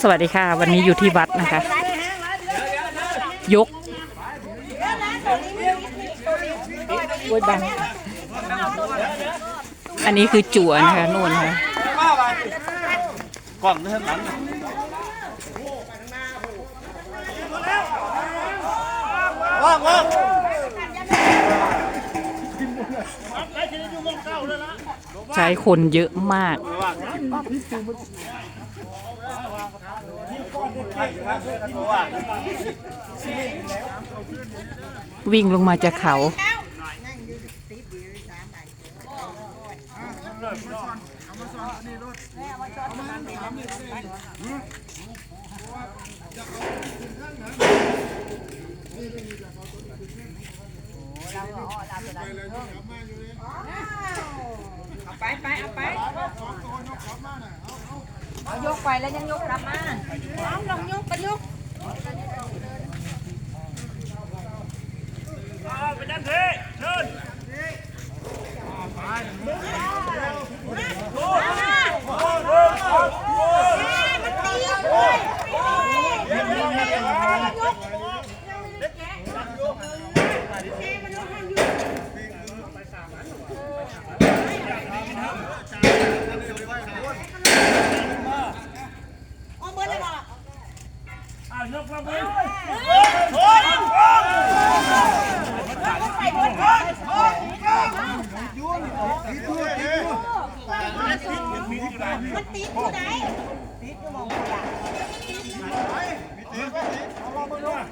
สวัสดีค่ะ วันนี้อยู่ที่วัดนะคะ ยกโอ้ยบังอันนี้คือจั่วนะคะนู่นค่ะกล่องนี่ข้างหลังว่างว่างใช้คนเยอะมาก วิ่งลงมาจากเขา เอาไปไปเอาไป เอายกไปแล้วยังยกกลับมาเอาลองยกกันยก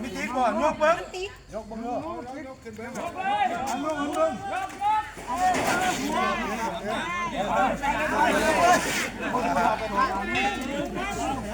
มีทีก่อนยกเบิ้งโน่นนะคะจั่วอันนั้นคือตั้งขึ้นแล้วนี่กันมันนี่โอ้ยเฮ้ยหัวเฮ้ย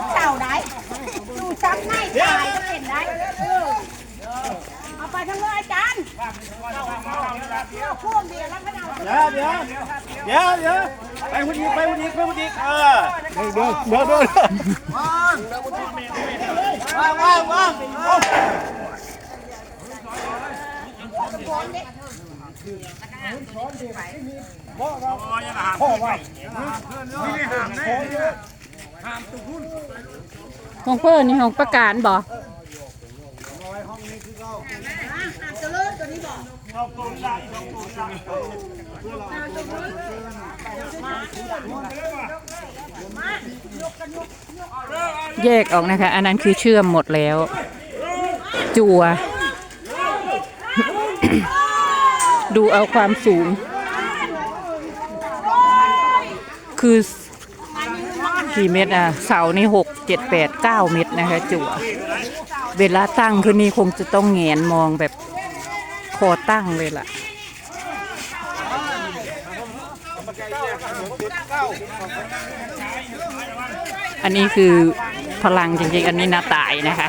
กเต่าได้ตูดซ้ำในตายก็เป็นได้เอาไปทั้งเลยอาจารย์เอาพ่วงเดียวแล้วก็เอาเดี๋ยวเดี๋ยวเดี๋ยวเดี๋ยวไปหุ่นอีกไปหุ่นอีกไปหุ่นอีกเออเดี๋ยวเดี๋ยวเดี๋ยวเดี๋ยวว่างว่างว่างว่าง ของเพื่อนนี่ของประการบ่จะเลิกตันบอกแยกออกนะคะ อันนั้นคือเชื่อมหมดแล้ว จัว ดูเอาความสูง คือ กี่เมตรอะ เสานี่หกเจ็ดแปดเก้าเมตรนะคะ จั่ว เวลาตั้งคือนี่คงจะต้องเงนมองแบบคอตั้งเลยล่ะ อันนี้คือพลังจริงๆ อันนี้นาตายนะคะ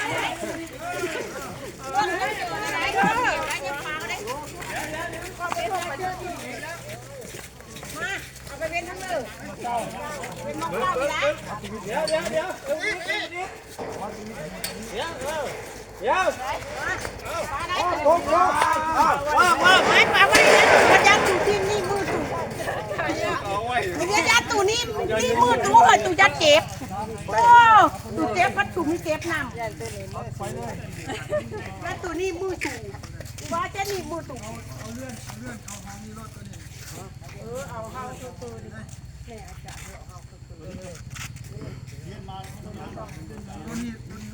เอา ไปเว้นทั้งเลยเป็นมองเป้าไปแล้วว่างว่างไม้ป ลาไว้นะมันยัดตูที่นี่มือตูมันยัดยัดตูนี่นี่มื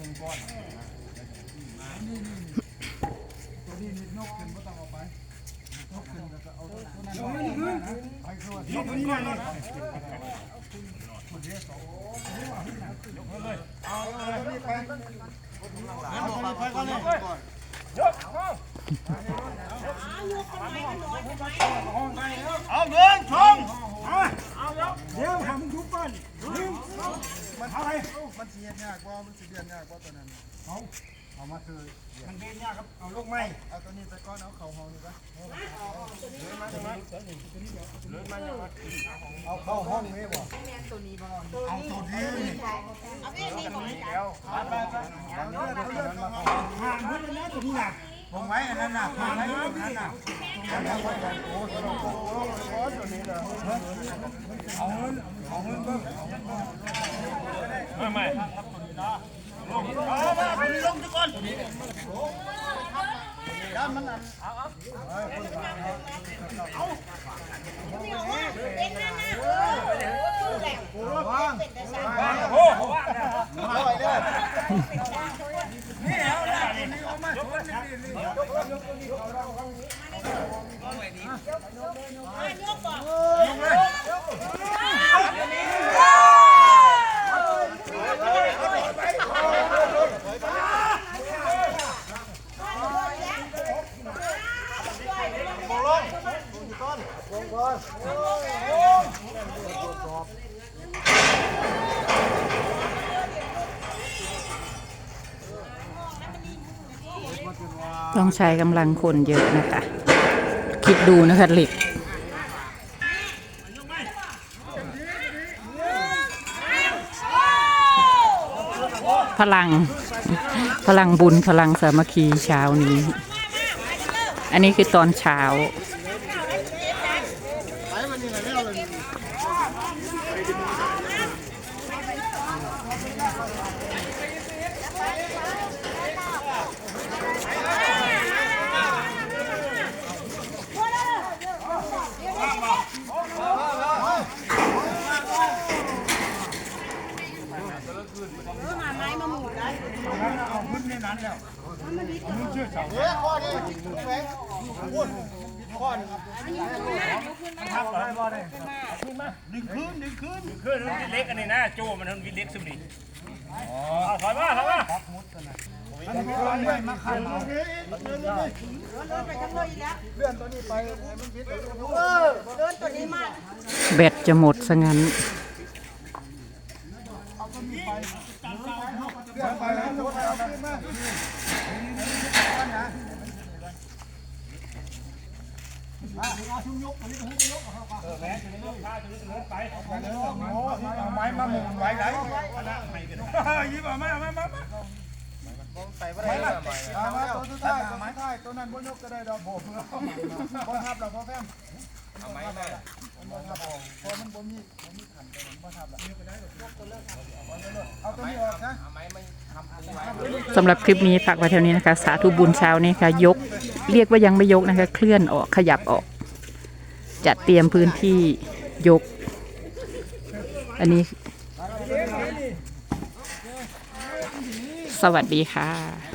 อตูเฮ้ยเอ้ตูเจ็บพัดตูมีเจ็บนำยัดตู เอาเงินชงเดี๋ยวทำยุบบ้นมันเท่าไรมันเสียเนี่ยกว่ามันเสียเนี่ยกว่าตอนนั้น เอามาคือมันเดินยากครับ เอาลูกไม้เอาตัวนี้ไปก่อนเอาเข้าห้องนี่ปะเอาเข้าห้องนี่บ่เอาตัวนี้เอาแม่นี่บอกแล้วไปไปไปห่างมันนะตัวนี้น่ะวงไว้อันนั้นน่ะห่างไว้อันนั้นน่ะโอ้ตัวนี้โอ้ตัวนี้น่ะเอาเงินเอาเงินเบิ่งไม่ไม่ ลงลงทุกคนด้ามันน่ะนี่เอาว่าเป็นนั่นนะเออสู้แหละวางโอ้โห เอาไว้เด้อ ยกบอก ต้องใช้กำลังคนเยอะนะคะ คิดดูนะคะเหล็กพลัง พลังบุญพลังสามัคคีเช้านี้ อันนี้คือตอนเช้า มาไม้มาหมุนได้เอาขึ้นในนั้นแล้วมันชื่อเสาเฮ้ยข้อนี้แฝงอ้นข้อนึงครับทับอะไรบ่ได้ขึ้นมาดึงขึ้นดึงขึ้นดึงขึ้นมันวิเล็กอันนี้นะโจมันมันวิเล็กสุดดิอ๋อถอยมาถอยมามันเป็นก้อนใหญ่มาขันเอาเฮ้ยเดินเลยเดินไปทั้งเลยแล้วเลื่อนตัวนี้ไปมันพิษเออเดินตัวนี้มากแบตจะหมดซะงั้น เอนไปแล้วรถเอาขึ้นมไม้มาหมุนไว้ไหนยิ้มมามามามาไปละเอามาตัวสุดท้ายตัวไม้ท้ายตัวนั้นบนยกก็ได้ดอกโบกแล้วบ่ทับหรอกพ่อแฟมเอาไม้ได้บ่ทับออกพอมันบ่มีบ่มีขันไปบ่ทับละเอาตัวนี้ออกนะ สำหรับคลิปนี้ฝากไว้เท่านี้นะคะ สาธุบุญเช้านี้ค่ะ ยก เรียกว่ายังไม่ยกนะคะ เคลื่อนออกขยับออก จัดเตรียมพื้นที่ยก อันนี้ สวัสดีค่ะ